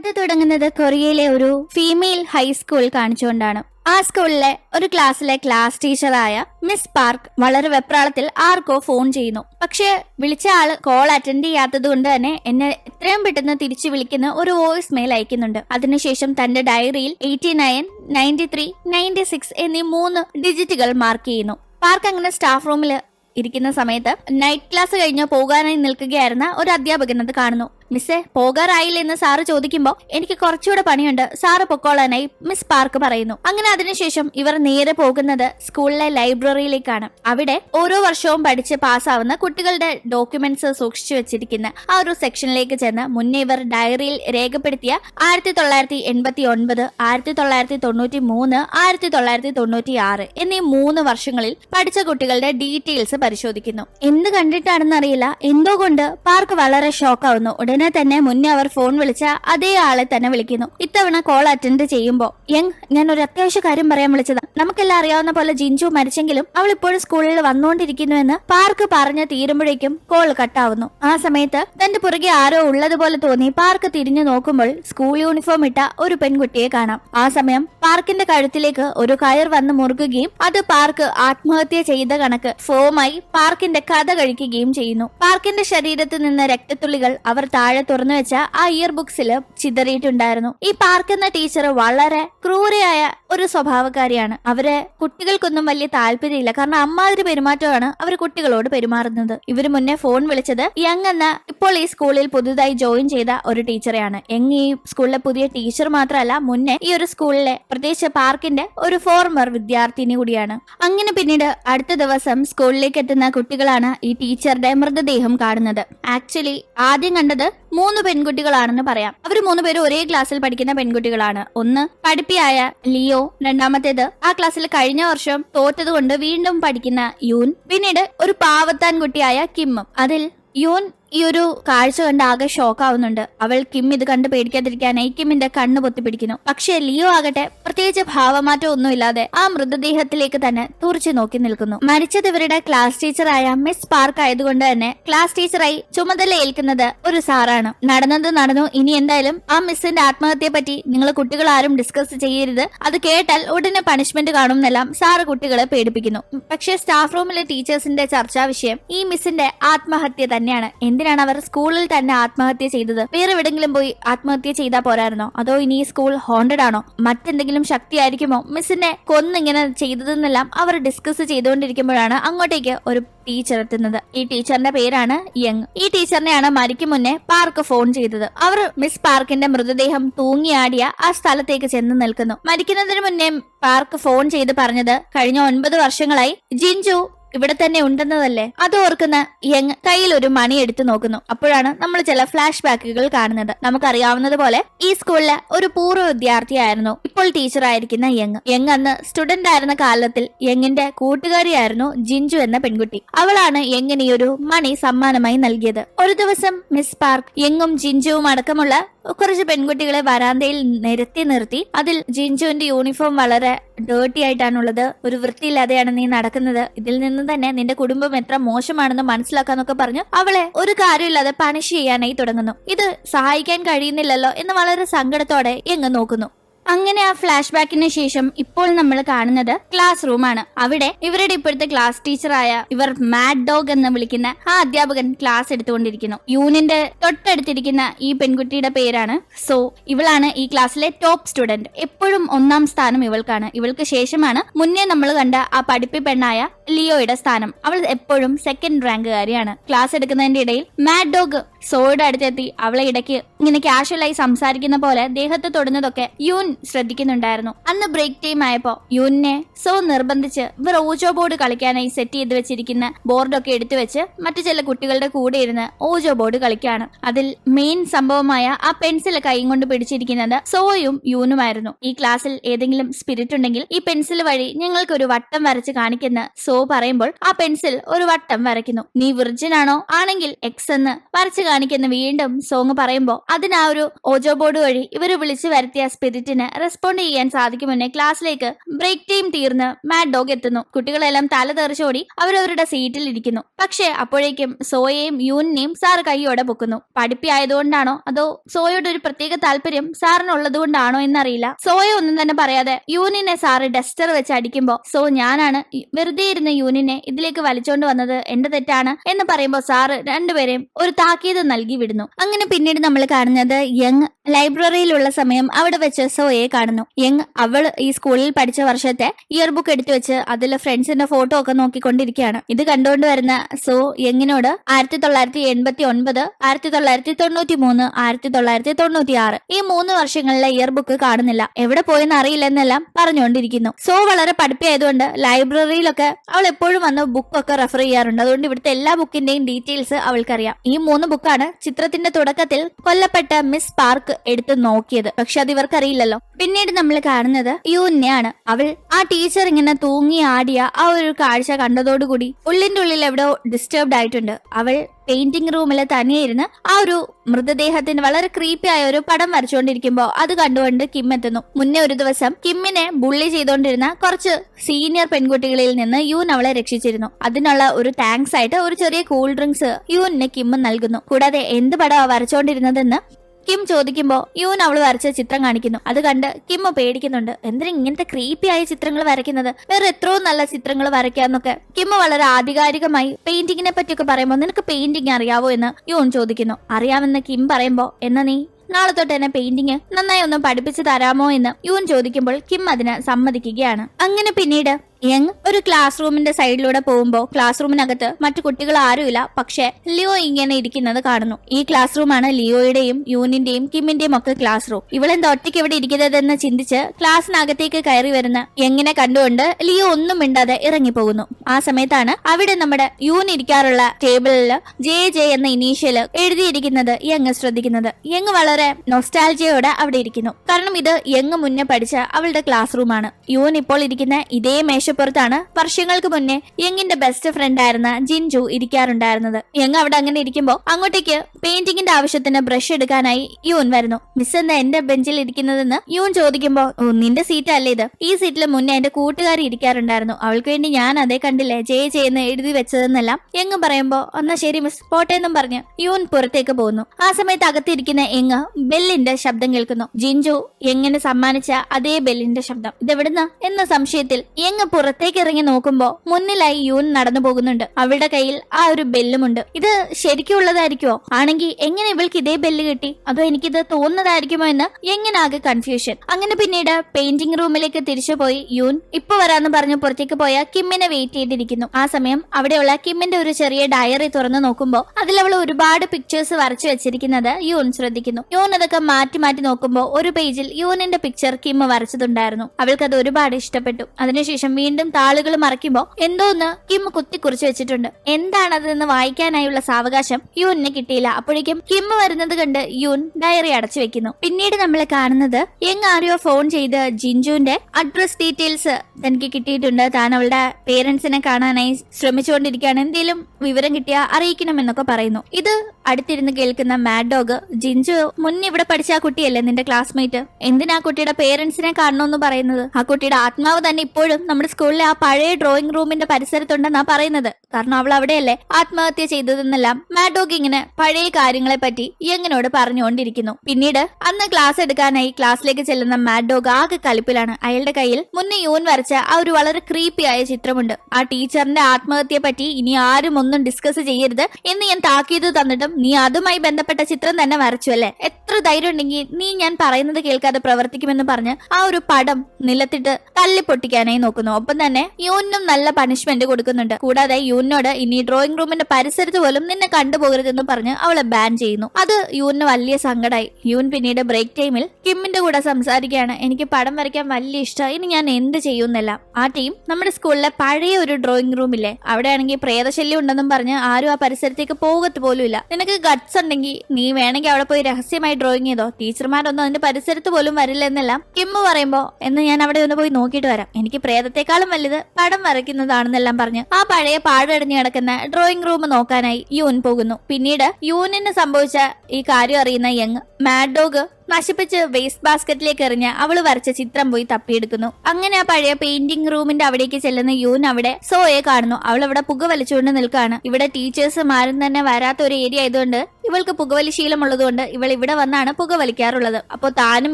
കഥ തുടങ്ങുന്നത് കൊറിയയിലെ ഒരു ഫീമെയിൽ ഹൈസ്കൂൾ കാണിച്ചുകൊണ്ടാണ്. ആ സ്കൂളിലെ ഒരു ക്ലാസ്സിലെ ക്ലാസ് ടീച്ചറായ മിസ് പാർക്ക് വളരെ വെപ്രാളത്തിൽ ആർക്കോ ഫോൺ ചെയ്യുന്നു. പക്ഷേ വിളിച്ച ആൾ കോൾ അറ്റൻഡ് ചെയ്യാത്തത് കൊണ്ട് തന്നെ എന്നെ എത്രയും പെട്ടെന്ന് തിരിച്ചു വിളിക്കുന്ന ഒരു വോയിസ് മെയിൽ അയക്കുന്നുണ്ട്. അതിനുശേഷം തന്റെ ഡയറിയിൽ eighty nine ninety three ninety six എന്നീ മൂന്ന് ഡിജിറ്റുകൾ മാർക്ക് ചെയ്യുന്നു. പാർക്ക് അങ്ങനെ സ്റ്റാഫ് റൂമിൽ ഇരിക്കുന്ന സമയത്ത് നൈറ്റ് ക്ലാസ് കഴിഞ്ഞ് പോകാനായി നിൽക്കുകയായിരുന്ന ഒരു അധ്യാപകൻ അത് കാണുന്നു. മിസ്സേ പോകാറായില്ലെന്ന് സാറ് ചോദിക്കുമ്പോൾ എനിക്ക് കുറച്ചുകൂടെ പണിയുണ്ട്. സാറ് പൊക്കോളാനായി മിസ് പാർക്ക് പറയുന്നു. അങ്ങനെ അതിനുശേഷം ഇവർ നേരെ പോകുന്നത് സ്കൂളിലെ ലൈബ്രറിയിലേക്കാണ്. അവിടെ ഓരോ വർഷവും പഠിച്ച് പാസ്സാവുന്ന കുട്ടികളുടെ ഡോക്യുമെന്റ്സ് സൂക്ഷിച്ചു വെച്ചിരിക്കുന്ന ആ ഒരു സെക്ഷനിലേക്ക് ചെന്ന് മുന്നേ ഇവർ ഡയറിയിൽ രേഖപ്പെടുത്തിയ ആയിരത്തി തൊള്ളായിരത്തി എൺപത്തി ഒൻപത് ആയിരത്തി തൊള്ളായിരത്തി തൊണ്ണൂറ്റി മൂന്ന് ആയിരത്തി തൊള്ളായിരത്തി തൊണ്ണൂറ്റി ആറ് എന്നീ മൂന്ന് വർഷങ്ങളിൽ പഠിച്ച കുട്ടികളുടെ ഡീറ്റെയിൽസ് പരിശോധിക്കുന്നു. എന്ത് കണ്ടിട്ടാണെന്നറിയില്ല. എന്തോ കൊണ്ട് പാർക്ക് വളരെ ഷോക്കാവുന്നു. ഉടനെ തന്നെ മുന്നേ അവർ ഫോൺ വിളിച്ച അതേ ആളെ തന്നെ വിളിക്കുന്നു. ഇത്തവണ കോൾ അറ്റൻഡ് ചെയ്യുമ്പോ യങ് ഞാൻ ഒരു അത്യാവശ്യ കാര്യം പറയാൻ വിളിച്ചതാ. നമുക്കെല്ലാം അറിയാവുന്ന പോലെ ജിൻജു മരിച്ചെങ്കിലും അവൾ ഇപ്പോഴും സ്കൂളിൽ വന്നുകൊണ്ടിരിക്കുന്നുവെന്ന് പാർക്ക് പറഞ്ഞ് തീരുമ്പോഴേക്കും കോൾ കട്ടാവുന്നു ആ സമയത്ത് തന്റെ പുറകെ ആരോ ഉള്ളതുപോലെ തോന്നി പാർക്ക് തിരിഞ്ഞു നോക്കുമ്പോൾ സ്കൂൾ യൂണിഫോം ഇട്ട ഒരു പെൺകുട്ടിയെ കാണാം. ആ സമയം പാർക്കിന്റെ കഴുത്തിലേക്ക് ഒരു കയർ വന്ന് മുറുകുകയും അത് പാർക്ക് ആത്മഹത്യ ചെയ്ത കണക്ക് ഫോമായി പാർക്കിന്റെ കഥ കഴിക്കുകയും ചെയ്യുന്നു. പാർക്കിന്റെ ശരീരത്തിൽ നിന്ന് രക്തത്തുള്ളികൾ അവർ താഴെ തുറന്നു വെച്ച ആ ഇയർ ബുക്സിൽ ചിതറിയിട്ടുണ്ടായിരുന്നു. ഈ പാർക്കുന്ന ടീച്ചർ വളരെ ക്രൂരയായ ഒരു സ്വഭാവക്കാരിയാണ്. അവരെ കുട്ടികൾക്കൊന്നും വലിയ താല്പര്യമില്ല. കാരണം അമ്മാതിരി പെരുമാറ്റമാണ് അവർ കുട്ടികളോട് പെരുമാറുന്നത്. ഇവർ മുന്നേ ഫോൺ വിളിച്ചത് യങ് എന്ന ഇപ്പോൾ ഈ സ്കൂളിൽ പുതുതായി ജോയിൻ ചെയ്ത ഒരു ടീച്ചറെയാണ് യങ് ഈ സ്കൂളിലെ പുതിയ ടീച്ചർ മാത്രമല്ല മുന്നേ ഈ ഒരു സ്കൂളിലെ പ്രത്യേകിച്ച് പാർക്കിന്റെ ഒരു ഫോർമർ വിദ്യാർത്ഥിനി കൂടിയാണ്. അങ്ങനെ പിന്നീട് അടുത്ത ദിവസം സ്കൂളിലേക്ക് എത്തുന്ന കുട്ടികളാണ് ഈ ടീച്ചറുടെ മൃതദേഹം കാണുന്നത്. ആക്ച്വലി ആദ്യം കണ്ടത് മൂന്ന് പെൺകുട്ടികളാണെന്ന് പറയാം. അവർ മൂന്ന് പേരും ഒരേ ക്ലാസ്സിൽ പഠിക്കുന്ന പെൺകുട്ടികളാണ്. ഒന്ന് പഠിപ്പിയായ ലിയോ രണ്ടാമത്തേത് ആ ക്ലാസ്സിൽ കഴിഞ്ഞ വർഷം തോറ്റത് കൊണ്ട് വീണ്ടും പഠിക്കുന്ന യൂൻ പിന്നീട് ഒരു പാവത്താൻ കുട്ടിയായ കിമ്മും. അതിൽ യൂൻ ഈ ഒരു കാഴ്ച കണ്ട് ആകെ ഷോക്ക് ആവുന്നുണ്ട് അവൾ കിം ഇത് കണ്ട് പേടിക്കാതിരിക്കാനായി കിമ്മിന്റെ കണ്ണ് പൊത്തി പിടിക്കുന്നു. പക്ഷേ ലിയോ ആകട്ടെ പ്രത്യേകിച്ച് ഭാവമാറ്റം ഒന്നുമില്ലാതെ ആ മൃതദേഹത്തിലേക്ക് തന്നെ തുറച്ചു നോക്കി നിൽക്കുന്നു. മരിച്ചത് ഇവരുടെ ക്ലാസ് ടീച്ചറായ മിസ് പാർക്ക് ആയതുകൊണ്ട് തന്നെ ക്ലാസ് ടീച്ചറായി ചുമതല ഏൽക്കുന്നത് ഒരു സാറാണ്. നടന്നത് നടന്നു. ഇനി എന്തായാലും ആ മിസ്സിന്റെ ആത്മഹത്യയെ പറ്റി നിങ്ങൾ കുട്ടികൾ ആരും ഡിസ്കസ് ചെയ്യരുത്. അത് കേട്ടാൽ ഉടനെ പണിഷ്മെന്റ് കാണും എന്നെല്ലാം സാറ് കുട്ടികളെ പേടിപ്പിക്കുന്നു. പക്ഷേ സ്റ്റാഫ് റൂമിലെ ടീച്ചേഴ്സിന്റെ ചർച്ചാ വിഷയം ഈ മിസ്സിന്റെ ആത്മഹത്യ തന്നെയാണ്. എന്തിനാണ് അവർ സ്കൂളിൽ തന്നെ ആത്മഹത്യ ചെയ്തത്? വേറെ എവിടെങ്കിലും പോയി ആത്മഹത്യ ചെയ്താൽ പോരായിരുന്നോ? അതോ ഇനി ഈ സ്കൂൾ ഹോണ്ടഡ് ആണോ? മറ്റെന്തെങ്കിലും ശക്തി ആയിരിക്കുമോ മിസ്സിനെ കൊന്നിങ്ങനെ ചെയ്തതെന്നെല്ലാം അവർ ഡിസ്കസ് ചെയ്തുകൊണ്ടിരിക്കുമ്പോഴാണ് അങ്ങോട്ടേക്ക് ഒരു ടീച്ചർ എത്തുന്നത്. ഈ ടീച്ചറിന്റെ പേരാണ് യങ്. ഈ ടീച്ചറിനെയാണ് മരിക്കും മുന്നേ പാർക്ക് ഫോൺ ചെയ്തത്. അവർ മിസ് പാർക്കിന്റെ മൃതദേഹം തൂങ്ങിയാടിയ ആ സ്ഥലത്തേക്ക് ചെന്ന് നിൽക്കുന്നു. മരിക്കുന്നതിന് മുന്നേ പാർക്ക് ഫോൺ ചെയ്ത് പറഞ്ഞത് കഴിഞ്ഞ ഒൻപത് വർഷങ്ങളായി ജിൻജു ഇവിടെ തന്നെ ഉണ്ടെന്നതല്ലേ? അത് ഓർക്കുന്ന യങ് കയ്യിൽ ഒരു മണി എടുത്തു നോക്കുന്നു. അപ്പോഴാണ് നമ്മൾ ചില ഫ്ലാഷ് ബാക്കുകൾ കാണുന്നത്. നമുക്കറിയാവുന്നതുപോലെ ഈ സ്കൂളിലെ ഒരു പൂർവ വിദ്യാർത്ഥിയായിരുന്നു. ഇപ്പോൾ ടീച്ചറായിരിക്കുന്ന യങ്. യങ് അന്ന് സ്റ്റുഡന്റ് ആയിരുന്ന കാലത്തിൽ യങ്ങിന്റെ കൂട്ടുകാരിയായിരുന്നു ജിഞ്ചു എന്ന പെൺകുട്ടി. അവളാണ് യങ്ങിന് ഒരു മണി സമ്മാനമായി നൽകിയത്. ഒരു ദിവസം മിസ് പാർക്ക് യങ്ങും ജിഞ്ചുവും അടക്കമുള്ള കുറച്ച് പെൺകുട്ടികളെ വരാന്തയിൽ നിരത്തി നിർത്തി. അതിൽ ജിഞ്ചുവിന്റെ യൂണിഫോം വളരെ ഡേർട്ടി ആയിട്ടാണുള്ളത്. ഒരു വൃത്തിയില്ലാതെയാണ് നീ നടക്കുന്നത്. ഇതിൽ നിന്ന് തന്നെ നിന്റെ കുടുംബം എത്ര മോശമാണെന്ന് മനസ്സിലാക്കാന്നൊക്കെ പറഞ്ഞു അവളെ ഒരു കാര്യമില്ലാതെ പണിഷ് ചെയ്യാനായി തുടങ്ങുന്നു. ഇത് സഹായിക്കാൻ കഴിയുന്നില്ലല്ലോ എന്ന് വളരെ സങ്കടത്തോടെ എങ്ങ് നോക്കുന്നു. അങ്ങനെ ആ ഫ്ലാഷ് ബാക്കിന് ശേഷം ഇപ്പോൾ നമ്മൾ കാണുന്നത് ക്ലാസ് റൂമാണ് അവിടെ ഇവരുടെ ഇപ്പോഴത്തെ ക്ലാസ് ടീച്ചറായ ഇവർ മാഡ് ഡോഗ് എന്ന് വിളിക്കുന്ന ആ അധ്യാപകൻ ക്ലാസ് എടുത്തുകൊണ്ടിരിക്കുന്നു. യൂണിന്റെ തൊട്ടടുത്തിരിക്കുന്ന ഈ പെൺകുട്ടിയുടെ പേരാണ് സോ ഇവളാണ് ഈ ക്ലാസ്സിലെ ടോപ്പ് സ്റ്റുഡന്റ് എപ്പോഴും ഒന്നാം സ്ഥാനം ഇവൾക്കാണ്. ഇവൾക്ക് ശേഷമാണ് മുന്നേ നമ്മൾ കണ്ട ആ പഠിപ്പി പെണ്ണായ ലിയോയുടെ സ്ഥാനം. അവൾ എപ്പോഴും സെക്കൻഡ് റാങ്കുകാരിയാണ് ക്ലാസ് എടുക്കുന്നതിന്റെ ഇടയിൽ മാഡ് ഡോഗ് സോയുടെ അടുത്തെത്തി. അവളെ ഇടയ്ക്ക് ഇങ്ങനെ കാഷ്വലായി സംസാരിക്കുന്ന പോലെ ദേഹത്ത് തൊടുന്നതൊക്കെ യൂൻ ശ്രദ്ധിക്കുന്നുണ്ടായിരുന്നു. അന്ന് ബ്രേക്ക് ടൈം ആയപ്പോ യൂനിനെ സോ നിർബന്ധിച്ച് ഇവർ ഓജോ ബോർഡ് കളിക്കാനായി സെറ്റ് ചെയ്ത് വെച്ചിരിക്കുന്ന ബോർഡൊക്കെ എടുത്തു വെച്ച് മറ്റു ചില കുട്ടികളുടെ കൂടെ ഇരുന്ന് ഓജോ ബോർഡ് കളിക്കാണ് അതിൽ മെയിൻ സംഭവമായ ആ പെൻസിൽ കൈ കൊണ്ട് പിടിച്ചിരിക്കുന്നത് സോയും യൂനുമായിരുന്നു. ഈ ക്ലാസ്സിൽ ഏതെങ്കിലും സ്പിരിറ്റ് ഉണ്ടെങ്കിൽ ഈ പെൻസിൽ വഴി ഞങ്ങൾക്ക് ഒരു വട്ടം വരച്ച് കാണിക്കുന്ന സോ പറയുമ്പോൾ ആ പെൻസിൽ ഒരു വട്ടം വരയ്ക്കുന്നു. നീ വിർജിൻ ആണോ? ആണെങ്കിൽ എക്സ് എന്ന് വരച്ച് കാണിക്കുന്ന വീണ്ടും സോങ് പറയുമ്പോ അതിന് ഒരു ഓജോ ബോർഡ് വഴി ഇവർ വിളിച്ചു വരുത്തിയ സ്പിരിറ്റിന് റെസ്പോണ്ട് ചെയ്യാൻ സാധിക്കും മുന്നേ ക്ലാസ്സിലേക്ക് ബ്രേക്ക് ടൈം തീർന്ന് മാഡ് ഡോഗ് എത്തുന്നു. കുട്ടികളെല്ലാം തല തെറിച്ചോടി അവരവരുടെ സീറ്റിൽ ഇരിക്കുന്നു. പക്ഷേ അപ്പോഴേക്കും സോയെയും യൂനിനെയും സാർ കൈയോടെ പൊക്കുന്നു. പഠിപ്പി ആയതുകൊണ്ടാണോ അതോ സോയോട് ഒരു പ്രത്യേക താല്പര്യം സാറിനുള്ളത് കൊണ്ടാണോ എന്നറിയില്ല. സോയ ഒന്നും തന്നെ പറയാതെ യൂനിനെ സാറ് ഡസ്റ്റർ വെച്ച് അടിക്കുമ്പോ സോ ഞാനാണ് വെറുതെ ഇരുന്ന യൂനിനെ ഇതിലേക്ക് വലിച്ചോണ്ട് വന്നത് എന്റെ തെറ്റാണ് എന്ന് പറയുമ്പോൾ സാറ് രണ്ടുപേരെയും ഒരു താക്കീത് നൽകി വിടുന്നു. അങ്ങനെ പിന്നീട് നമ്മൾ കാണുന്നത് യങ് ലൈബ്രറിയിലുള്ള സമയം അവിടെ വെച്ച് സോയെ കാണുന്നു. യങ് അവൾ ഈ സ്കൂളിൽ പഠിച്ച വർഷത്തെ ഇയർ ബുക്ക് എടുത്തു വെച്ച് അതിൽ ഫ്രണ്ട്സിന്റെ ഫോട്ടോ ഒക്കെ നോക്കിക്കൊണ്ടിരിക്കുകയാണ്. ഇത് കണ്ടുകൊണ്ട് വരുന്ന സോ യങ്ങിനോട് ആയിരത്തി തൊള്ളായിരത്തി എൺപത്തി ഒൻപത് ആയിരത്തി തൊള്ളായിരത്തി തൊണ്ണൂറ്റി മൂന്ന് ആയിരത്തി തൊള്ളായിരത്തി തൊണ്ണൂറ്റി ആറ് ഈ മൂന്ന് വർഷങ്ങളിലെ ഇയർ ബുക്ക് കാണുന്നില്ല. എവിടെ പോയെന്ന് അറിയില്ലെന്നെല്ലാം പറഞ്ഞുകൊണ്ടിരിക്കുന്നു. സോ വളരെ പഠിപ്പിയായതുകൊണ്ട് ലൈബ്രറിയിലൊക്കെ അവൾ എപ്പോഴും വന്ന് ബുക്കൊക്കെ റെഫർ ചെയ്യാറുണ്ട്. അതുകൊണ്ട് ഇവിടുത്തെ എല്ലാ ബുക്കിന്റെയും ഡീറ്റെയിൽസ് അവൾക്കറിയാം. ഈ മൂന്ന് ബുക്കാണ് ചിത്രത്തിന്റെ തുടക്കത്തിൽ കൊല്ലപ്പെട്ട മിസ് പാർക്ക് എടുത്ത് നോക്കിയത്. പക്ഷെ അത് ഇവർക്കറിയില്ലല്ലോ. പിന്നീട് നമ്മൾ കാണുന്നത് യൂന്നയാണ്. അവൾ ആ ടീച്ചർ ഇങ്ങനെ തൂങ്ങി ആടിയ ആ ഒരു കാഴ്ച കണ്ടതോടുകൂടി ഉള്ളിന്റെ ഉള്ളിൽ എവിടെയോ ഡിസ്റ്റർബ്ഡ് ആയിട്ടുണ്ട്. അവൾ പെയിന്റിംഗ് റൂമിൽ തന്നെ ഇരുന്ന് ആ ഒരു മൃതദേഹത്തിന് വളരെ ക്രീപ്പി ആയ ഒരു പടം വരച്ചുകൊണ്ടിരിക്കുമ്പോൾ അത് കണ്ടുകൊണ്ട് കിം എത്തുന്നു. മുന്നേ ഒരു ദിവസം കിമ്മിനെ ബുള്ളി ചെയ്തുകൊണ്ടിരുന്ന കുറച്ച് സീനിയർ പെൺകുട്ടികളിൽ നിന്ന് യൂൻ അവളെ രക്ഷിച്ചിരുന്നു. അതിനുള്ള ഒരു താങ്ക്സ് ആയിട്ട് ഒരു ചെറിയ കൂൾ ഡ്രിങ്ക്സ് യൂനിന് കിം നൽകുന്നു. കൂടാതെ എന്ത് പടമാണ് വരച്ചുകൊണ്ടിരുന്നതെന്ന് കിം ചോദിക്കുമ്പോ യൂൻ അവൾ വരച്ച ചിത്രം കാണിക്കുന്നു. അത് കണ്ട് കിം പേടിക്കുന്നുണ്ട്. എന്തിനാ ഇങ്ങനത്തെ ക്രീപ്പി ആയ ചിത്രങ്ങൾ വരയ്ക്കുന്നത്? വേറെ എത്രയോ നല്ല ചിത്രങ്ങൾ വരയ്ക്കാന്നൊക്കെ കിം വളരെ ആധികാരികമായി പെയിന്റിങ്ങിനെ പറ്റിയൊക്കെ പറയുമ്പോൾ നിനക്ക് പെയിന്റിങ് അറിയാവോ? എന്ന് യൂൻ ചോദിക്കുന്നു. അറിയാമെന്ന് കിം പറയുമ്പോ എന്നാ നീ നാളെ തൊട്ട് എന്നെ പെയിന്റിങ് നന്നായി ഒന്ന് പഠിപ്പിച്ചു തരാമോ? എന്ന് യൂൻ ചോദിക്കുമ്പോൾ കിം അതിന് സമ്മതിക്കുകയാണ്. അങ്ങനെ പിന്നീട് യങ് ഒരു ക്ലാസ് റൂമിന്റെ സൈഡിലൂടെ പോകുമ്പോൾ ക്ലാസ് റൂമിനകത്ത് മറ്റു കുട്ടികൾ ആരുമില്ല പക്ഷെ ലിയോ ഇങ്ങനെ ഇരിക്കുന്നത് കാണുന്നു. ഈ ക്ലാസ് റൂമാണ് ലിയോയുടെയും യൂനിന്റെയും കിമ്മിന്റെയും ഒക്കെ ക്ലാസ് റൂം ഇവളെന്താ ഒറ്റയ്ക്ക് ഇവിടെ ഇരിക്കുന്നതെന്ന് ചിന്തിച്ച് ക്ലാസ്സിനകത്തേക്ക് കയറി വരുന്ന യങ്ങിനെ കണ്ടുകൊണ്ട് ലിയോ ഒന്നും മിണ്ടാതെ ഇറങ്ങിപ്പോകുന്നു. ആ സമയത്താണ് അവിടെ നമ്മുടെ യൂൻ ഇരിക്കാറുള്ള ടേബിളിൽ ജെ ജെ എന്ന ഇനീഷ്യൽ എഴുതിയിരിക്കുന്നത് യങ് ശ്രദ്ധിക്കുന്നത്. യങ് വളരെ നൊസ്റ്റാൽജിയോടെ അവിടെ ഇരിക്കുന്നു. കാരണം ഇത് യങ് മുന്നേ പഠിച്ച അവളുടെ ക്ലാസ് റൂമാണ് യൂൻ ഇപ്പോൾ ഇരിക്കുന്ന ഇതേ മേശപ്പുറത്താണ് വർഷങ്ങൾക്ക് മുന്നേ യങ്ങിന്റെ ബെസ്റ്റ് ഫ്രണ്ട് ആയിരുന്ന ജിൻജു ഇരിക്കാറുണ്ടായിരുന്നത്. യങ് അവിടെ അങ്ങനെ ഇരിക്കുമ്പോൾ അങ്ങോട്ടേക്ക് പെയിന്റിങ്ങിന്റെ ആവശ്യത്തിന് ബ്രഷ് എടുക്കാനായി യൂൻ വരുന്നു. മിസ് എന്താ എന്റെ ബെഞ്ചിൽ ഇരിക്കുന്നതെന്ന്? യൂൻ ചോദിക്കുമ്പോൾ "ഓ, നിന്റെ സീറ്റ് അല്ലേ ഇത്? ഈ സീറ്റിൽ മുന്നേ എന്റെ കൂട്ടുകാരി ഇരിക്കാറുണ്ടായിരുന്നു. അവൾക്ക് വേണ്ടി ഞാൻ അതേ കണ്ടില്ലേ ജയ ചെയ്യുന്ന എഴുതി വെച്ചതെന്നെല്ലാം. യങ് പറയുമ്പോ എന്നാ ശരി മിസ് പോട്ടെ എന്നും പറഞ്ഞ് യൂൻ പുറത്തേക്ക് പോകുന്നു. ആ സമയത്ത് അകത്തിരിക്കുന്ന യങ് ബെല്ലിന്റെ ശബ്ദം കേൾക്കുന്നു. ജിൻജു യങ്ങിന് സമ്മാനിച്ച അതേ ബെല്ലിന്റെ ശബ്ദം. ഇതെവിടുന്ന? എന്ന സംശയത്തിൽ യങ് പുറത്തേക്ക് ഇറങ്ങി നോക്കുമ്പോ മുന്നിലായി യൂൻ നടന്നു പോകുന്നുണ്ട്. അവളുടെ കയ്യിൽ ആ ഒരു ബെല്ലുമുണ്ട്. ഇത് ശരിക്കും ഉള്ളതായിരിക്കോ ആണെങ്കിൽ എങ്ങനെ ഇവൾക്ക് ഇതേ ബെല്ല് കിട്ടി? അതോ എനിക്കിത് തോന്നുന്നതായിരിക്കുമോ എന്ന് എങ്ങനാകെ കൺഫ്യൂഷൻ അങ്ങനെ പിന്നീട് പെയിന്റിംഗ് റൂമിലേക്ക് തിരിച്ചു പോയി യൂൻ. ഇപ്പൊ വരാന്ന് പറഞ്ഞ് പുറത്തേക്ക് പോയ കിമ്മിനെ വെയിറ്റ് ചെയ്തിരിക്കുന്നു. ആ സമയം അവിടെയുള്ള കിമ്മിന്റെ ഒരു ചെറിയ ഡയറി തുറന്നു നോക്കുമ്പോൾ അതിൽ അവൾ ഒരുപാട് പിക്ചേഴ്സ് വരച്ചു വെച്ചിരിക്കുന്നത് യൂൻ ശ്രദ്ധിക്കുന്നു. യൂൻ അതൊക്കെ മാറ്റി മാറ്റി നോക്കുമ്പോൾ ഒരു പേജിൽ യൂനിന്റെ പിക്ചർ കിമ്മ് വരച്ചതുണ്ടായിരുന്നു. അവൾക്ക് അത് ഒരുപാട് ഇഷ്ടപ്പെട്ടു. അതിനുശേഷം വീണ്ടും താളുകൾ മറയ്ക്കുമ്പോൾ എന്തോന്ന് കിം കുത്തി കുറിച്ചു വെച്ചിട്ടുണ്ട്. എന്താണതെന്ന് വായിക്കാനായുള്ള സാവകാശം യൂനിന് കിട്ടിയില്ല. അപ്പോഴേക്കും കിം വരുന്നത് കണ്ട് യൂൻ ഡയറി അടച്ചു വെക്കുന്നു. പിന്നീട് നമ്മൾ കാണുന്നത് യങ് ആര്യോ ഫോൺ ചെയ്ത് ജിൻജുവിന്റെ അഡ്രസ് ഡീറ്റെയിൽസ് തനിക്ക് കിട്ടിയിട്ടുണ്ട്. താൻ അവളുടെ പേരൻസിനെ കാണാനായി ശ്രമിച്ചുകൊണ്ടിരിക്കുകയാണ്. എന്തെങ്കിലും വിവരം കിട്ടിയാൽ അറിയിക്കണമെന്നൊക്കെ പറയുന്നു. ഇത് അടുത്തിരുന്ന് കേൾക്കുന്ന മാഡ് ഡോഗ് ജിഞ്ചു മുന്നേ ഇവിടെ പഠിച്ച ആ കുട്ടിയല്ലേ നിന്റെ ക്ലാസ്മേറ്റ് എന്തിനാ ആ കുട്ടിയുടെ പേരൻസിനെ കാണണമെന്ന് പറയുന്നത്? ആ കുട്ടിയുടെ ആത്മാവ് തന്നെ ഇപ്പോഴും നമ്മുടെ സ്കൂളിലെ ആ പഴയ ഡ്രോയിങ് റൂമിന്റെ പരിസരത്തുണ്ടെന്നാ പറയുന്നത്. കാരണം അവൾ അവിടെയല്ലേ ആത്മഹത്യ ചെയ്തതെന്നെല്ലാം മാഡ് ഡോഗ് ഇങ്ങനെ പഴയ കാര്യങ്ങളെ പറ്റി യങ്ങിനോട് പറഞ്ഞുകൊണ്ടിരിക്കുന്നു. പിന്നീട് അന്ന് ക്ലാസ് എടുക്കാനായി ക്ലാസ്സിലേക്ക് ചെല്ലുന്ന മാഡ് ഡോഗ് ആകെ കലിപ്പിലാണ്. അയാളുടെ കയ്യിൽ മുന്നേ യൂൻ വരച്ച ആ ഒരു വളരെ ക്രീപ്പി ആയ ചിത്രമുണ്ട്. ആ ടീച്ചറിന്റെ ആത്മഹത്യയെ പറ്റി ഇനി ആരും ഒന്നും ഡിസ്കസ് ചെയ്യരുത് എന്ന് ഞാൻ താക്കീത് തന്നിട്ടും നീ അതുമായി ബന്ധപ്പെട്ട ചിത്രം തന്നെ വരച്ചു അല്ലേ? എത്ര ധൈര്യം ഉണ്ടെങ്കിൽ നീ ഞാൻ പറയുന്നത് കേൾക്കാതെ പ്രവർത്തിക്കുമെന്ന് പറഞ്ഞ് ആ ഒരു പടം നിലത്തിട്ട് തല്ലി പൊട്ടിക്കാനായി നോക്കുന്നു. ഒപ്പം തന്നെ യൂനും നല്ല പണിഷ്മെന്റ് കൊടുക്കുന്നുണ്ട്. കൂടാതെ യൂനോട് ഇനി ഡ്രോയിങ് റൂമിന്റെ പരിസരത്ത് പോലും നിന്നെ കണ്ടുപോകരുതെന്ന് പറഞ്ഞ് അവളെ ബാൻ ചെയ്യുന്നു. അത് യൂനിന് വലിയ സങ്കടമായി യൂൻ പിന്നീട് ബ്രേക്ക് ടൈമിൽ കിമ്മിന്റെ കൂടെ സംസാരിക്കുകയാണ്. എനിക്ക് പടം വരയ്ക്കാൻ വലിയ ഇഷ്ടമാണ് ഇനി ഞാൻ എന്ത് ചെയ്യുന്നില്ല ആ ടീം നമ്മുടെ സ്കൂളിലെ പഴയ ഒരു ഡ്രോയിങ് റൂമില്ലേ അവിടെയാണെങ്കിൽ പ്രേതശല്യം ഉണ്ടെന്നും പറഞ്ഞ് ആരും ആ പരിസരത്തേക്ക് പോകത്ത് പോലും ഇല്ല നിനക്ക് ഗട്ട്സ് ഉണ്ടെങ്കിൽ നീ വേണമെങ്കിൽ അവിടെ പോയി രഹസ്യമായി ഡ്രോയിങ് ചെയ്തോ? ടീച്ചർമാരൊന്നും അതിന്റെ പരിസരത്ത് പോലും വരില്ല എന്നെല്ലാം കിമ്മ് പറയുമ്പോ എന്ന് ഞാൻ അവിടെ ഒന്ന് പോയി നോക്കിയിട്ട് വരാം. എനിക്ക് പ്രേതത്തെക്കാളും വലുത് പടം വരയ്ക്കുന്നതാണെന്നെല്ലാം പറഞ്ഞ് ആ പഴയ പാടടഞ്ഞു കിടക്കുന്ന ഡ്രോയിങ് റൂം നോക്കാനായി യൂൻ പോകുന്നു. പിന്നീട് യൂനിന് സംഭവിച്ച ഈ കാര്യം അറിയുന്ന യങ് മാഡ് ഡോഗ് നശിപ്പിച്ച് വേസ്റ്റ് ബാസ്ക്കറ്റിലേക്ക് എറിഞ്ഞ് അവൾ വരച്ച ചിത്രം പോയി തപ്പിയെടുക്കുന്നു. അങ്ങനെ ആ പഴയ പെയിന്റിംഗ് റൂമിന്റെ അവിടേക്ക് ചെല്ലുന്ന യൂൻ അവിടെ സോയെ കാണുന്നു. അവൾ അവിടെ പുക വലിച്ചുകൊണ്ട് നിൽക്കുകയാണ്. ഇവിടെ ടീച്ചേഴ്സ് ആരും തന്നെ വരാത്ത ഒരു ഏരിയ ആയതുകൊണ്ട് ഇവൾക്ക് പുകവലി ശീലമുള്ളതുകൊണ്ട് ഇവൾ ഇവിടെ വന്നാണ് പുക വലിക്കാറുള്ളത്. അപ്പോൾ താനും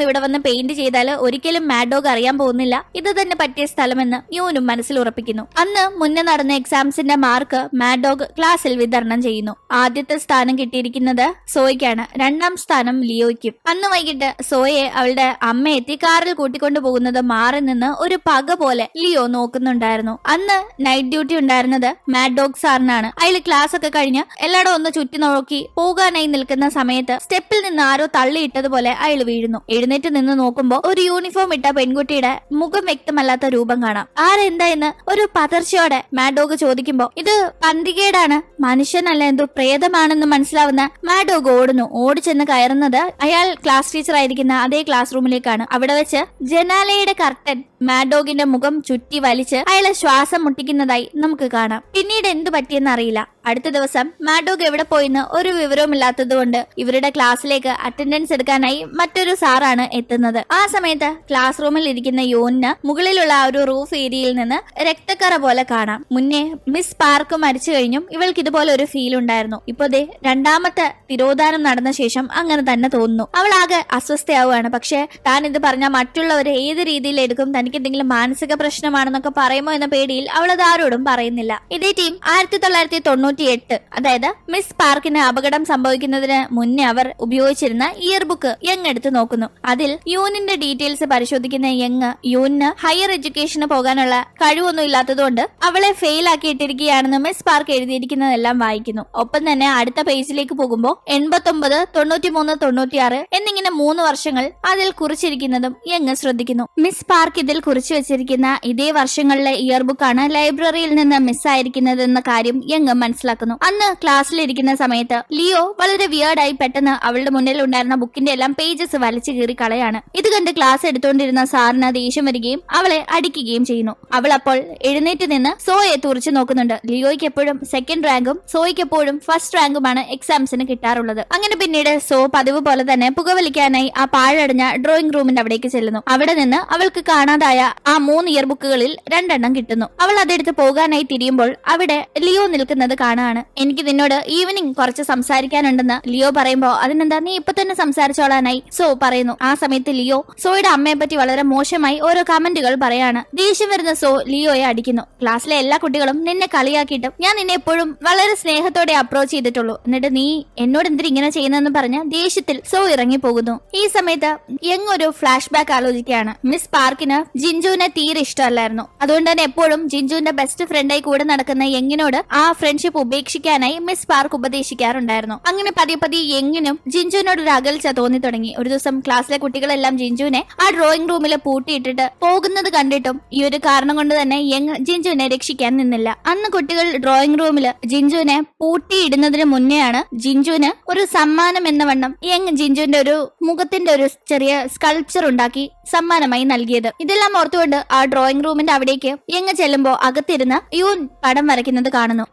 ഇവിടെ വന്ന് പെയിന്റ് ചെയ്താൽ ഒരിക്കലും മാഡ് മാഡോഗ് അറിയാൻ പോകുന്നില്ല. ഇത് തന്നെ പറ്റിയ സ്ഥലമെന്ന് യൂനും മനസ്സിൽ ഉറപ്പിക്കുന്നു. അന്ന് മുന്നേ നടന്ന എക്സാംസിന്റെ മാർക്ക് മാഡോഗ് ക്ലാസ്സിൽ വിതരണം ചെയ്യുന്നു. ആദ്യത്തെ സ്ഥാനം കിട്ടിയിരിക്കുന്നത് സോയ്ക്കാണ്. രണ്ടാം സ്ഥാനം ലിയോയ്ക്കും. അന്ന് വൈകിട്ട് സോയെ അവളുടെ അമ്മ എത്തി കാറിൽ കൂട്ടിക്കൊണ്ടു പോകുന്നത് മാറി നിന്ന് ഒരു പക പോലെ ലിയോ നോക്കുന്നുണ്ടായിരുന്നു. അന്ന് നൈറ്റ് ഡ്യൂട്ടി ഉണ്ടായിരുന്നത് മാഡ് മാഡോഗ് സാറിനാണ്. അയാൾ ക്ലാസ് ഒക്കെ കഴിഞ്ഞ് എല്ലായിടും ഒന്ന് ചുറ്റി നോക്കി പോകാനായി നിൽക്കുന്ന സമയത്ത് സ്റ്റെപ്പിൽ നിന്ന് ആരോ തള്ളിയിട്ടതുപോലെ അയാൾ വീഴുന്നു. എഴുന്നേറ്റ് നിന്ന് നോക്കുമ്പോൾ ഒരു യൂണിഫോം ഇട്ട പെൺകുട്ടിയുടെ മുഖം വ്യക്തമല്ലാത്ത രൂപം കാണാം. ആരെന്താ എന്ന് ഒരു പതർച്ചയോടെ മാഡോഗ് ചോദിക്കുമ്പോൾ ഇത് പന്തികേടാണ്. മനുഷ്യനല്ല എന്തോ പ്രേതമാണെന്ന് മനസ്സിലാവുന്ന മാഡോഗ് ഓടുന്നു. ഓടിച്ചെന്ന് കയറുന്നത് അയാൾ ക്ലാസ് ടീച്ചർ ആയിരിക്കുന്ന അതേ ക്ലാസ് റൂമിലേക്കാണ് അവിടെ വെച്ച് ജനാലയുടെ കർട്ടൻ മാഡോഗിന്റെ മുഖം ചുറ്റി വലിച്ച് അയാളെ ശ്വാസം മുട്ടിക്കുന്നതായി നമുക്ക് കാണാം. പിന്നീട് എന്തു പറ്റിയെന്ന് അറിയില്ല. അടുത്ത ദിവസം മാഡോഗ് എവിടെ പോയിന്ന് ഒരു വിവരവുമില്ലാത്തതുകൊണ്ട് ഇവരുടെ ക്ലാസ്സിലേക്ക് അറ്റൻഡൻസ് എടുക്കാനായി മറ്റൊരു സാറാണ് എത്തുന്നത്. ആ സമയത്ത് ക്ലാസ് റൂമിൽ ഇരിക്കുന്ന യോനിന് മുകളിലുള്ള ആ ഒരു റൂഫ് ഏരിയയിൽ നിന്ന് രക്തക്കറ പോലെ കാണാം. മുന്നേ മിസ് പാർക്ക് മരിച്ചു കഴിഞ്ഞും ഇവൾക്ക് ഇതുപോലെ ഒരു ഫീൽ ഉണ്ടായിരുന്നു. ഇപ്പൊ ദേ രണ്ടാമത്തെ തിരോധാനം നടന്ന ശേഷം അങ്ങനെ തന്നെ തോന്നുന്നു. അവൾ ആകെ അസ്വസ്ഥയാവുകയാണ്. പക്ഷെ താൻ ഇത് പറഞ്ഞ മറ്റുള്ളവർ ഏത് രീതിയിൽ എടുക്കും തനിക്ക് എന്തെങ്കിലും മാനസിക പ്രശ്നമാണെന്നൊക്കെ പറയുമോ എന്ന പേടിയിൽ അവൾ അത് ആരോടും പറയുന്നില്ല. ഇതേ ടീം ആയിരത്തി തൊള്ളായിരത്തി തൊണ്ണൂറ്റി എട്ട് അതായത് മിസ് പാർക്കിന് അപകടം സംഭവിക്കുന്നതിന് മുന്നേ അവർ ഉപയോഗിച്ചിരുന്ന ഇയർ ബുക്ക് യങ് എടുത്തു നോക്കുന്നു. അതിൽ യൂനിന്റെ ഡീറ്റെയിൽസ് പരിശോധിക്കുന്ന യങ് യൂനിന് ഹയർ എഡ്യൂക്കേഷന് പോകാനുള്ള കഴിവൊന്നും ഇല്ലാത്തതുകൊണ്ട് അവളെ ഫെയിൽ ആക്കിയിട്ടിരിക്കുകയാണെന്ന് മിസ് പാർക്ക് എഴുതിയിരിക്കുന്നതെല്ലാം വായിക്കുന്നു. ഒപ്പം തന്നെ അടുത്ത പേജിലേക്ക് പോകുമ്പോൾ എൺപത്തൊമ്പത് തൊണ്ണൂറ്റിമൂന്ന് തൊണ്ണൂറ്റിയാറ് എന്നിങ്ങനെ മൂന്ന് വർഷങ്ങൾ അതിൽ കുറിച്ചിരിക്കുന്നതും യങ് ശ്രദ്ധിക്കുന്നു. മിസ് പാർക്ക് ഇതിൽ കുറിച്ചു വെച്ചിരിക്കുന്ന ഇതേ വർഷങ്ങളിലെ ഇയർ ബുക്കാണ് ലൈബ്രറിയിൽ നിന്ന് മിസ്സായിരിക്കുന്നതെന്ന കാര്യം യങ് മനസ്സിലാക്കുന്നു. അന്ന് ക്ലാസ്സിലിരിക്കുന്ന സമയത്ത് ലിയോ വളരെ വിയേർഡായി പെട്ടെന്ന് അവളുടെ മുന്നിൽ ഉണ്ടായിരുന്ന ബുക്കിന്റെ എല്ലാം പേജസ് വലിച്ചു കീറി കളയാണ്. ഇത് കണ്ട് ക്ലാസ് എടുത്തുകൊണ്ടിരുന്ന സാറിന് ദേഷ്യം വരികയും അവളെ അടിക്കുകയും ചെയ്യുന്നു. അവൾ അപ്പോൾ എഴുന്നേറ്റ് നിന്ന് സോയെ തുറച്ചു നോക്കുന്നുണ്ട്. ലിയോയ്ക്ക് എപ്പോഴും സെക്കൻഡ് റാങ്കും സോയ്ക്ക് എപ്പോഴും ഫസ്റ്റ് റാങ്കുമാണ് എക്സാംസിന് കിട്ടാറുള്ളത്. അങ്ങനെ പിന്നീട് സോ പതിവ് പോലെ തന്നെ പുകവലിക്കാനായി ആ പാഴടഞ്ഞ ഡ്രോയിങ് റൂമിന്റെ അവിടേക്ക് ചെല്ലുന്നു. അവിടെ നിന്ന് അവൾക്ക് കാണാതായ ആ മൂന്ന് ഇയർ ബുക്കുകളിൽ രണ്ടെണ്ണം കിട്ടുന്നു. അവൾ അതെടുത്ത് പോകാനായി തിരിയുമ്പോൾ അവിടെ ലിയോ നിൽക്കുന്നത് കാണാണ് എനിക്ക് നിന്നോട് ഈവനിങ് കുറച്ച് സംസാരിക്കാനുണ്ടെന്ന് ലിയോ പറയുമ്പോ അതിനെന്താ നീ ഇപ്പൊ തന്നെ സംസാരിച്ചോളാനായി? സോ പറയുന്നു. ആ സമയത്ത് ലിയോ സോയുടെ അമ്മയെ പറ്റി വളരെ മോശമായി ഓരോ കമന്റുകൾ പറയാണ്. ദേഷ്യം വരുന്ന സോ ലിയോയെ അടിക്കുന്നു. ക്ലാസ്സിലെ എല്ലാ കുട്ടികളും നിന്നെ കളിയാക്കിയിട്ടും ഞാൻ നിന്നെ എപ്പോഴും വളരെ സ്നേഹത്തോടെ അപ്രോച്ച് ചെയ്തിട്ടുള്ളൂ. എന്നിട്ട് നീ എന്നോട് എന്തിരി ഇങ്ങനെ ചെയ്യുന്നതെന്ന് പറഞ്ഞ് ദേഷ്യത്തിൽ സോ ഇറങ്ങി പോകുന്നു ഈ സമയത്ത് യങ് ഒരു ഫ്ലാഷ് ബാക്ക് ആലോചിക്കുകയാണ്. മിസ് പാർക്കിന് ജിഞ്ചുവിനെ തീരെ ഇഷ്ടമല്ലായിരുന്നു. അതുകൊണ്ട് തന്നെ എപ്പോഴും ജിഞ്ചുവിന്റെ ബെസ്റ്റ് ഫ്രണ്ടായി കൂടെ നടക്കുന്ന യങ്ങിനോട് ആ ഫ്രണ്ട്ഷിപ്പ് ഉപേക്ഷിക്കാനായി മിസ് പാർക്ക് ഉപദേശിക്കാറുണ്ടായിരുന്നു. അങ്ങനെ പതിയെ പതിയെ എങ്ങനും ജിഞ്ചുവിനോട് ഒരു അകൽച്ച തോന്നി തുടങ്ങി. ഒരു ദിവസം ക്ലാസ്സിലെ കുട്ടികളെല്ലാം ജിഞ്ചുവിനെ ആ ഡ്രോയിങ് റൂമിൽ പൂട്ടിയിട്ടിട്ട് പോകുന്നത് കണ്ടിട്ടും ഈ ഒരു കാരണം കൊണ്ട് തന്നെ ജിഞ്ചുവിനെ രക്ഷിക്കാൻ നിന്നില്ല. അന്ന് കുട്ടികൾ ഡ്രോയിങ് റൂമിൽ ജിഞ്ചുവിനെ പൂട്ടിയിടുന്നതിന് മുന്നെയാണ് ജിഞ്ചുവിന് ഒരു സമ്മാനം എന്ന വണ്ണം യങ് ജിഞ്ചുവിന്റെ ഒരു മുഖത്തിന്റെ ഒരു ചെറിയ സ്കൾപ്ചർ ഉണ്ടാക്കി സമ്മാനമായി നൽകിയത്. ഇതെല്ലാം ഓർത്തുകൊണ്ട് ആ ഡ്രോയിങ് റൂമിന്റെ അവിടേക്ക് യങ് ചെല്ലുമ്പോ അകത്തിരുന്ന് യൂൻ പടം വരയ്ക്കുന്നത് കാണുന്നു.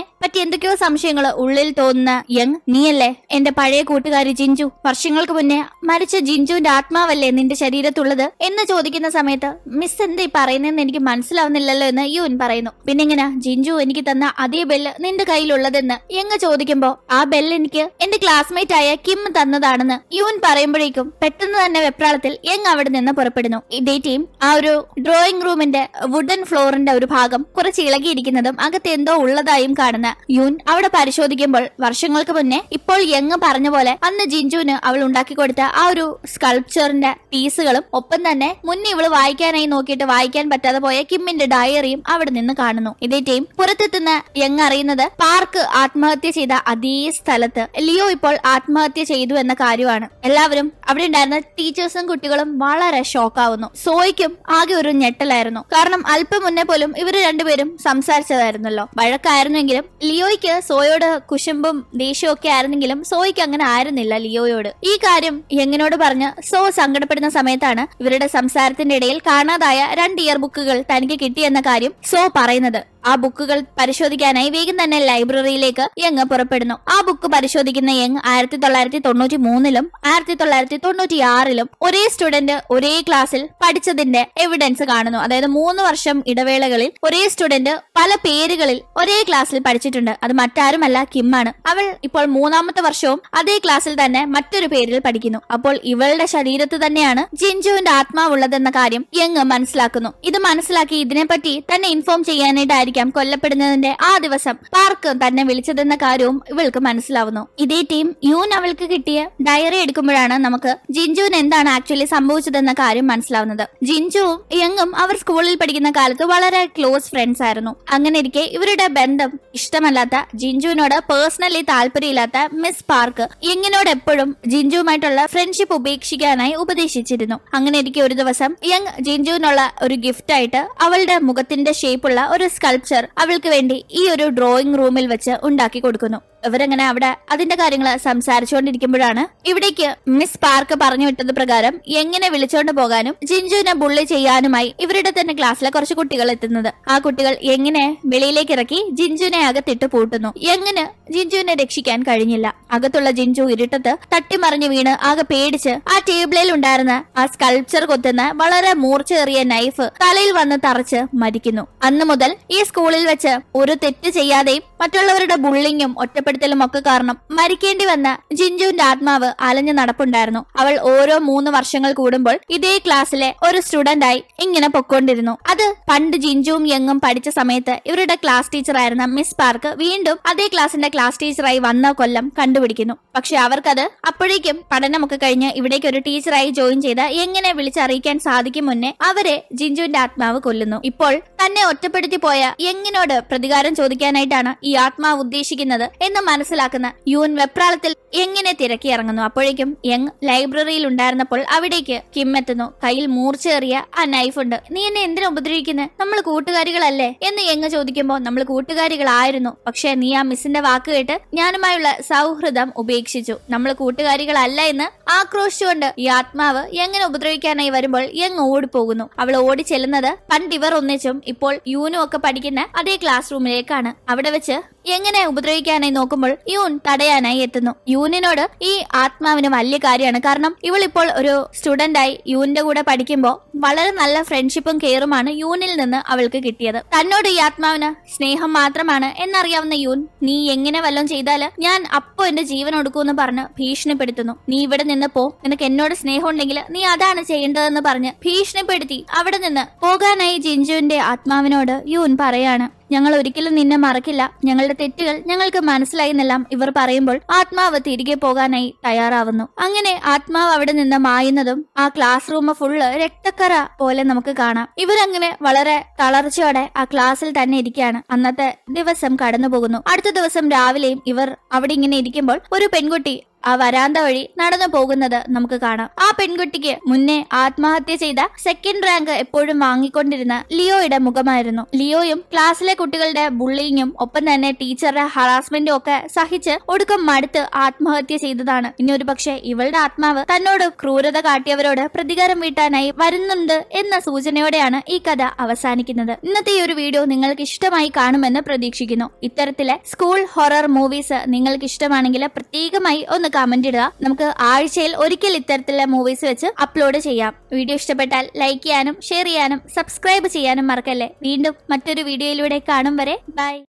യൂനിനെ പറ്റി എന്തൊക്കെയോ സംശയങ്ങൾ ഉള്ളിൽ തോന്നുന്ന യങ് നീയല്ലേ? എന്റെ പഴയ കൂട്ടുകാരി ജിഞ്ചു. വർഷങ്ങൾക്ക് മുന്നേ മരിച്ച ജിഞ്ചുവിന്റെ ആത്മാവല്ലേ നിന്റെ ശരീരത്തുള്ളത്? എന്ന് ചോദിക്കുന്ന സമയത്ത് മിസ് എന്താ ഈ പറയുന്നതെന്ന് എനിക്ക് മനസ്സിലാവുന്നില്ലല്ലോ എന്ന് യൂൻ പറയുന്നു. പിന്നെ ഇങ്ങനെ ജിഞ്ചു എനിക്ക് തന്ന അതേ ബെല്ല് നിന്റെ കയ്യിലുള്ളതെന്ന് യങ് ചോദിക്കുമ്പോ ആ ബെല്ല് എനിക്ക് എന്റെ ക്ലാസ്മേറ്റ് ആയ കിം തന്നതാണെന്ന് യൂൻ പറയുമ്പോഴേക്കും പെട്ടെന്ന് തന്നെ വെപ്രാളത്തിൽ യങ് അവിടെ നിന്ന് പുറപ്പെടുന്നു. ഇതേ ടീം ആ ഒരു ഡ്രോയിങ് റൂമിന്റെ വുഡൻ ഫ്ലോറിന്റെ ഒരു ഭാഗം കുറച്ച് ഇളകിയിരിക്കുന്നതും അകത്ത് എന്തോ ഉള്ളതായും കാണുന്ന ചെന്ന് യൂൻ അവിടെ പരിശോധിക്കുമ്പോൾ വർഷങ്ങൾക്ക് മുന്നേ ഇപ്പോൾ യങ് പറഞ്ഞ പോലെ അന്ന് ജിൻജുവിന് അവൾ ഉണ്ടാക്കി കൊടുത്ത ആ ഒരു സ്കൾപ്ചറിന്റെ പീസുകളും ഒപ്പം തന്നെ മുന്നേ ഇവൾ വായിക്കാനായി നോക്കിയിട്ട് വായിക്കാൻ പറ്റാതെ പോയ കിമ്മിന്റെ ഡയറിയും അവിടെ നിന്ന് കാണുന്നു. ഇതേ ടീം പുറത്തെത്തുന്ന യങ് അറിയുന്നത് പാർക്ക് ആത്മഹത്യ ചെയ്ത അതേ സ്ഥലത്ത്. ലിയോ ഇപ്പോൾ ആത്മഹത്യ ചെയ്തു എന്ന കാര്യമാണ്. എല്ലാവരും അവിടെ ഉണ്ടായിരുന്ന ടീച്ചേഴ്സും കുട്ടികളും വളരെ ഷോക്കാവുന്നു സോയ്ക്കും ആകെ ഒരു ഞെട്ടലായിരുന്നു. കാരണം അല്പം മുന്നേ പോലും ഇവർ രണ്ടുപേരും സംസാരിച്ചതായിരുന്നല്ലോ. വഴക്കായിരുന്നെങ്കിലും ലിയോയ്ക്ക് സോയോട് കുശുമ്പും ദേഷ്യവും ഒക്കെ ആയിരുന്നെങ്കിലും സോയ്ക്ക് അങ്ങനെ ആയിരുന്നില്ല ലിയോയോട്. ഈ കാര്യം യങ്ങിനോട് പറഞ്ഞ് സോ സങ്കടപ്പെടുന്ന സമയത്താണ് ഇവരുടെ സംസാരത്തിന്റെ ഇടയിൽ കാണാതായ രണ്ട് ഇയർ ബുക്കുകൾ തനിക്ക് കിട്ടിയെന്ന കാര്യം സോ പറയുന്നത്. ആ ബുക്കുകൾ പരിശോധിക്കാനായി വേഗം തന്നെ ലൈബ്രറിയിലേക്ക് യങ് പുറപ്പെടുന്നു. ആ ബുക്ക് പരിശോധിക്കുന്ന യങ് ആയിരത്തി തൊള്ളായിരത്തി തൊണ്ണൂറ്റി മൂന്നിലും ആയിരത്തി തൊള്ളായിരത്തി തൊണ്ണൂറ്റി ആറിലും ഒരേ സ്റ്റുഡന്റ് ഒരേ ക്ലാസ്സിൽ പഠിച്ചതിന്റെ എവിഡൻസ് കാണുന്നു. അതായത് മൂന്ന് വർഷം ഇടവേളകളിൽ ഒരേ സ്റ്റുഡന്റ് പല പേരുകളിൽ ഒരേ ക്ലാസ്സിൽ പഠിച്ചിട്ടുണ്ട്. അത് മറ്റാരുമല്ല കിമ്മാണ്. അവൾ ഇപ്പോൾ മൂന്നാമത്തെ വർഷവും അതേ ക്ലാസ്സിൽ തന്നെ മറ്റൊരു പേരിൽ പഠിക്കുന്നു. അപ്പോൾ ഇവളുടെ ശരീരത്ത് തന്നെയാണ് ജിൻജുവിന്റെ ആത്മാവുള്ളതെന്ന കാര്യം യങ് മനസ്സിലാക്കുന്നു. ഇത് മനസ്സിലാക്കി ഇതിനെപ്പറ്റി തന്നെ ഇൻഫോം ചെയ്യാനായിട്ടായിരിക്കാം കൊല്ലപ്പെടുന്നതിന്റെ ആ ദിവസം പാർക്ക് തന്നെ വിളിച്ചതെന്ന കാര്യവും ഇവൾക്ക് മനസ്സിലാവുന്നു. ഇതേ ടീം യൂൻ അവൾക്ക് കിട്ടിയ ഡയറി എടുക്കുമ്പോഴാണ് നമുക്ക് ജിൻജുവിന് എന്താണ് ആക്ച്വലി സംഭവിച്ചതെന്ന കാര്യം മനസ്സിലാവുന്നത്. ജിൻജുവും യങ്ങും അവർ സ്കൂളിൽ പഠിക്കുന്ന കാലത്ത് വളരെ ക്ലോസ് ഫ്രണ്ട്സ് ആയിരുന്നു. അങ്ങനെ ഇരിക്കെ ഇവരുടെ ബന്ധം ഇഷ്ടമല്ലാത്ത ജിൻജുവിനോട് പേഴ്സണലി താല്പര്യമില്ലാത്ത മിസ് പാർക്ക് യങ്ങിനോട് എപ്പോഴും ജിൻജുവുമായിട്ടുള്ള ഫ്രണ്ട്ഷിപ്പ് ഉപേക്ഷിക്കാനായി ഉപദേശിച്ചിരുന്നു. അങ്ങനെ ഇരിക്കെ ഒരു ദിവസം യങ് ജിൻജുവിനുള്ള ഒരു ഗിഫ്റ്റ് ആയിട്ട് അവളുടെ മുഖത്തിന്റെ ഷേപ്പുള്ള ഒരു സ്കൾപ്ചർ അവൾക്ക് വേണ്ടി ഈ ഒരു ഡ്രോയിങ് റൂമിൽ വെച്ച് ഉണ്ടാക്കി കൊടുക്കുന്നു. ഇവരങ്ങനെ അവിടെ അതിന്റെ കാര്യങ്ങൾ സംസാരിച്ചുകൊണ്ടിരിക്കുമ്പോഴാണ് ഇവിടേക്ക് മിസ് പാർക്ക് പറഞ്ഞു വിട്ടത് പ്രകാരം എങ്ങനെ വിളിച്ചോണ്ട് പോകാനും ജിൻജുവിനെ ബുള്ളി ചെയ്യാനുമായി ഇവരുടെ തന്നെ ക്ലാസ്സിലെ കുറച്ച് കുട്ടികൾ എത്തുന്നത്. ആ കുട്ടികൾ എങ്ങനെ വെളിയിലേക്ക് ഇറക്കി ജിൻജുവിനെ അകത്തിട്ട് പൂട്ടുന്നു? എങ്ങനെ ജിൻജുവിനെ രക്ഷിക്കാൻ കഴിഞ്ഞില്ല? അകത്തുള്ള ജിൻജു ഇരുട്ടത്ത് തട്ടിമറിഞ്ഞു വീണ് ആകെ പേടിച്ച് ആ ടേബിളിൽ ഉണ്ടായിരുന്ന ആ സ്കൾപ്ചർ കൊത്തുന്ന വളരെ മൂർച്ചയേറിയ നൈഫ് തലയിൽ വന്ന് തറച്ച് മരിക്കുന്നു. അന്ന് മുതൽ ഈ സ്കൂളിൽ വെച്ച് ഒരു തെറ്റ് ചെയ്യാതെയും മറ്റുള്ളവരുടെ ബുള്ളിങ്ങും ഒറ്റപ്പെടുത്തലും ഒക്കെ കാരണം മരിക്കേണ്ടി വന്ന ജിൻജുവിന്റെ ആത്മാവ് അലഞ്ഞു നടപ്പുണ്ടായിരുന്നു. അവൾ ഓരോ മൂന്ന് വർഷങ്ങൾ കൂടുമ്പോൾ ഇതേ ക്ലാസ്സിലെ ഒരു സ്റ്റുഡന്റായി ഇങ്ങനെ പൊക്കോണ്ടിരുന്നു. അത് പണ്ട് ജിൻജുവും യങ്ങും പഠിച്ച സമയത്ത് ഇവരുടെ ക്ലാസ് ടീച്ചറായിരുന്ന മിസ് പാർക്ക് വീണ്ടും അതേ ക്ലാസിന്റെ ക്ലാസ് ടീച്ചറായി വന്ന കൊല്ലം കണ്ടുപിടിക്കുന്നു. പക്ഷെ അവർക്കത് അപ്പോഴേക്കും പഠനമൊക്കെ കഴിഞ്ഞ് ഇവിടേക്ക് ഒരു ടീച്ചറായി ജോയിൻ ചെയ്ത് എങ്ങനെ വിളിച്ചറിയിക്കാൻ സാധിക്കും മുന്നേ അവരെ ജിൻജുവിന്റെ ആത്മാവ് കൊല്ലുന്നു. ഇപ്പോൾ തന്നെ ഒറ്റപ്പെടുത്തി പോയ യങ്ങിനോട് പ്രതികാരം ചോദിക്കാനായിട്ടാണ് ഈ ആത്മാവ് ഉദ്ദേശിക്കുന്നത് എന്ന് മനസ്സിലാക്കുന്ന യൂൻ വെപ്രാളത്തിൽ എങ്ങനെ തിരക്കിയിറങ്ങുന്നു അപ്പോഴേക്കും യങ് ലൈബ്രറിയിൽ ഉണ്ടായിരുന്നപ്പോൾ അവിടേക്ക് കിം എത്തുന്നു. കയ്യിൽ മൂർച്ചേറിയ ആ നൈഫ് ഉണ്ട്. നീ എന്നെ എന്തിനാ ഉപദ്രവിക്കുന്നത് നമ്മൾ കൂട്ടുകാരികളല്ലേ? എന്ന് യങ് ചോദിക്കുമ്പോൾ നമ്മൾ കൂട്ടുകാരികളായിരുന്നു. പക്ഷേ നീ ആ മിസ്സിന്റെ വാക്ക് കേട്ട് ഞാനുമായുള്ള സൗഹൃദം ഉപേക്ഷിച്ചു. നമ്മൾ കൂട്ടുകാരികളല്ല എന്ന് ആക്രോശിച്ചുകൊണ്ട് ഈ ആത്മാവ് എങ്ങനെ ഉപദ്രവിക്കാനായി വരുമ്പോൾ യങ് ഓടിപ്പോകുന്നു. അവൾ ഓടി ചെല്ലുന്നത് പണ്ട് ഇവർ ഒന്നിച്ചും ഇപ്പോൾ യൂനും ഒക്കെ പഠിക്കുന്ന അതേ ക്ലാസ് റൂമിലേക്കാണ് അവിടെ വെച്ച് എങ്ങനെ ഉപദ്രവിക്കാനായി നോക്കുമ്പോൾ യൂൻ തടയാനായി എത്തുന്നു. യൂനിനോട് ഈ ആത്മാവിന് വലിയ കാര്യമാണ്. കാരണം ഇവൾ ഇപ്പോൾ ഒരു സ്റ്റുഡന്റായി യൂനിന്റെ കൂടെ പഠിക്കുമ്പോൾ വളരെ നല്ല ഫ്രണ്ട്ഷിപ്പും കെയറുമാണ് യൂനിൽ നിന്ന് അവൾക്ക് കിട്ടിയത്. തന്നോട് ഈ ആത്മാവിന് സ്നേഹം മാത്രമാണ് എന്നറിയാവുന്ന യൂൻ നീ എങ്ങനെ വല്ലതും ചെയ്താൽ ഞാൻ അപ്പോ എന്റെ ജീവൻ ഒടുക്കുമെന്ന് പറഞ്ഞ് ഭീഷണിപ്പെടുത്തുന്നു. നീ ഇവിടെ നിന്ന് പോ. നിനക്ക് എന്നോട് സ്നേഹം ഉണ്ടെങ്കിൽ നീ അതാണ് ചെയ്യേണ്ടതെന്ന് പറഞ്ഞ് ഭീഷണിപ്പെടുത്തി അവിടെ നിന്ന് പോകാനായി ജിൻജുവിന്റെ ആത്മാവിനോട് യൂൻ പറയാണ്. ഞങ്ങൾ ഒരിക്കലും നിന്നെ മറക്കില്ല. ഞങ്ങളുടെ തെറ്റുകൾ ഞങ്ങൾക്ക് മനസ്സിലായി എന്നെല്ലാം ഇവർ പറയുമ്പോൾ ആത്മാവ് തിരികെ പോകാനായി തയ്യാറാവുന്നു. അങ്ങനെ ആത്മാവ് അവിടെ നിന്ന് മായുന്നതും ആ ക്ലാസ് റൂം ഫുള്ള് രക്തക്കറ പോലെ നമുക്ക് കാണാം. ഇവരങ്ങനെ വളരെ തളർച്ചയോടെ ആ ക്ലാസ്സിൽ തന്നെ ഇരിക്കുകയാണ്. അന്നത്തെ ദിവസം കടന്നു പോകുന്നു അടുത്ത ദിവസം രാവിലെയും ഇവർ അവിടെ ഇങ്ങനെ ഇരിക്കുമ്പോൾ ഒരു പെൺകുട്ടി ആ വരാന്ത വഴി നടന്നു പോകുന്നത് നമുക്ക് കാണാം. ആ പെൺകുട്ടിക്ക് മുന്നേ ആത്മഹത്യ ചെയ്ത സെക്കൻഡ് റാങ്ക് എപ്പോഴും വാങ്ങിക്കൊണ്ടിരുന്ന ലിയോയുടെ മുഖമായിരുന്നു. ലിയോയും ക്ലാസ്സിലെ കുട്ടികളുടെ ബുള്ളിങ്ങും ഒപ്പം തന്നെ ടീച്ചറുടെ ഹറാസ്മെന്റും ഒക്കെ സഹിച്ച് ഒടുക്കം മടുത്ത് ആത്മഹത്യ ചെയ്തതാണ്. ഇനി ഒരു പക്ഷേ ഇവളുടെ ആത്മാവ് തന്നോട് ക്രൂരത കാട്ടിയവരോട് പ്രതികാരം വീട്ടാനായി വരുന്നുണ്ട് എന്ന സൂചനയോടെയാണ് ഈ കഥ അവസാനിക്കുന്നത്. ഇന്നത്തെ ഈ ഒരു വീഡിയോ നിങ്ങൾക്ക് ഇഷ്ടമായി കാണുമെന്ന് പ്രതീക്ഷിക്കുന്നു. ഇത്തരത്തിലെ സ്കൂൾ ഹൊറർ മൂവീസ് നിങ്ങൾക്ക് ഇഷ്ടമാണെങ്കിൽ പ്രത്യേകമായി കമന്റ് ഇടുക. നമുക്ക് ആഴ്ചയിൽ ഒരിക്കൽ ഇത്തരത്തിലുള്ള മൂവീസ് വെച്ച് അപ്ലോഡ് ചെയ്യാം. വീഡിയോ ഇഷ്ടപ്പെട്ടാൽ ലൈക്ക് ചെയ്യാനും ഷെയർ ചെയ്യാനും സബ്സ്ക്രൈബ് ചെയ്യാനും മറക്കല്ലേ. വീണ്ടും മറ്റൊരു വീഡിയോയിലൂടെ കാണും വരെ. ബൈ